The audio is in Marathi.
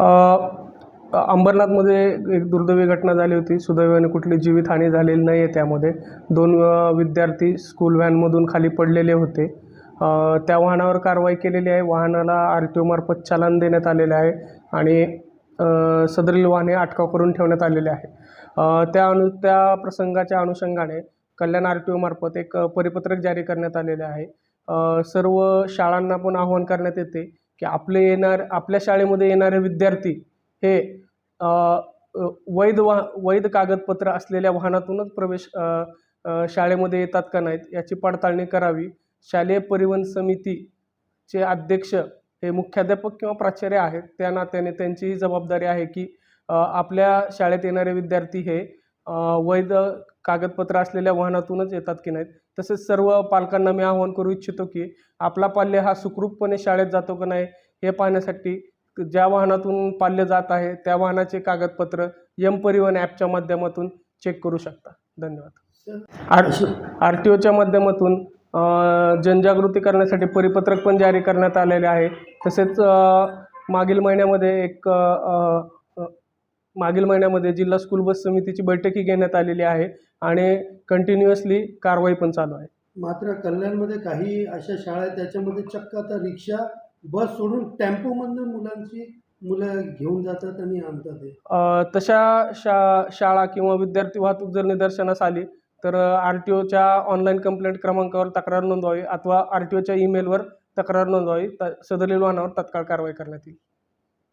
अंबरनाथमध्ये एक दुर्दैवी घटना झाली होती. सुदैवाने कुठली जीवितहानी झालेली नाही आहे त्यामध्ये. दोन विद्यार्थी स्कूल व्हॅनमधून खाली पडलेले होते. त्या वाहनावर कारवाई केलेली आहे. वाहनाला आर टी ओमार्फत चालन देण्यात आलेले आहे आणि सदरील वाहने अटकाव करून ठेवण्यात आलेले आहे. त्या अनु त्या प्रसंगाच्या अनुषंगाने कल्याण आर टी ओमार्फत एक परिपत्रक जारी करण्यात आलेले आहे. सर्व शाळांना पण आवाहन करण्यात येते की आपले येणार आपल्या शाळेमध्ये येणारे विद्यार्थी हे वैध वा वैध कागदपत्र असलेल्या वाहनातूनच प्रवेश शाळेमध्ये येतात का नाहीत याची पडताळणी करावी. शालेय परिवहन समितीचे अध्यक्ष हे मुख्याध्यापक किंवा प्राचार्य आहेत. त्या नात्याने त्यांचीही जबाबदारी आहे की आपल्या शाळेत येणारे विद्यार्थी हे वैध कागदपत्र असलेल्या वाहनातूनच येतात की नाहीत? तसेच सर्व पालकांना मी आवाहन करू इच्छितो की आपला पाल्य हा सुखरूपपणे शाळेत जातो का नाही हे पाहण्यासाठी ज्या वाहनातून पाल्य जात आहे त्या वाहनाचे कागदपत्र यम परिवहन ॲपच्या माध्यमातून चेक करू शकता. धन्यवाद. आर आर टी ओच्या माध्यमातून जनजागृती करण्यासाठी परिपत्रक पण जारी करण्यात आलेले आहे. तसेच मागील महिन्यामध्ये एक मागील महिन्यामध्ये जिल्हा स्कूल बस समितीची बैठकही घेण्यात आलेली आहे. आणि कंटिन्युअसली कारवाई पण चालू आहे. मात्र कल्याणमध्ये काही अशा शाळा आहेत त्याच्यामध्ये चक्क आता रिक्षा बस सोडून टेम्पोमधनं मुलांची मुलं घेऊन जातात आणि आणतात तशा शा शाळा किंवा विद्यार्थी वाहतूक जर निदर्शनास आली तर आर टी ओच्या ऑनलाईन कंप्लेंट क्रमांकावर तक्रार नोंदवावी अथवा आर टी ओच्या ईमेलवर तक्रार नोंदवावी त सदरील वाहनावर तत्काळ कारवाई करण्यात येईल.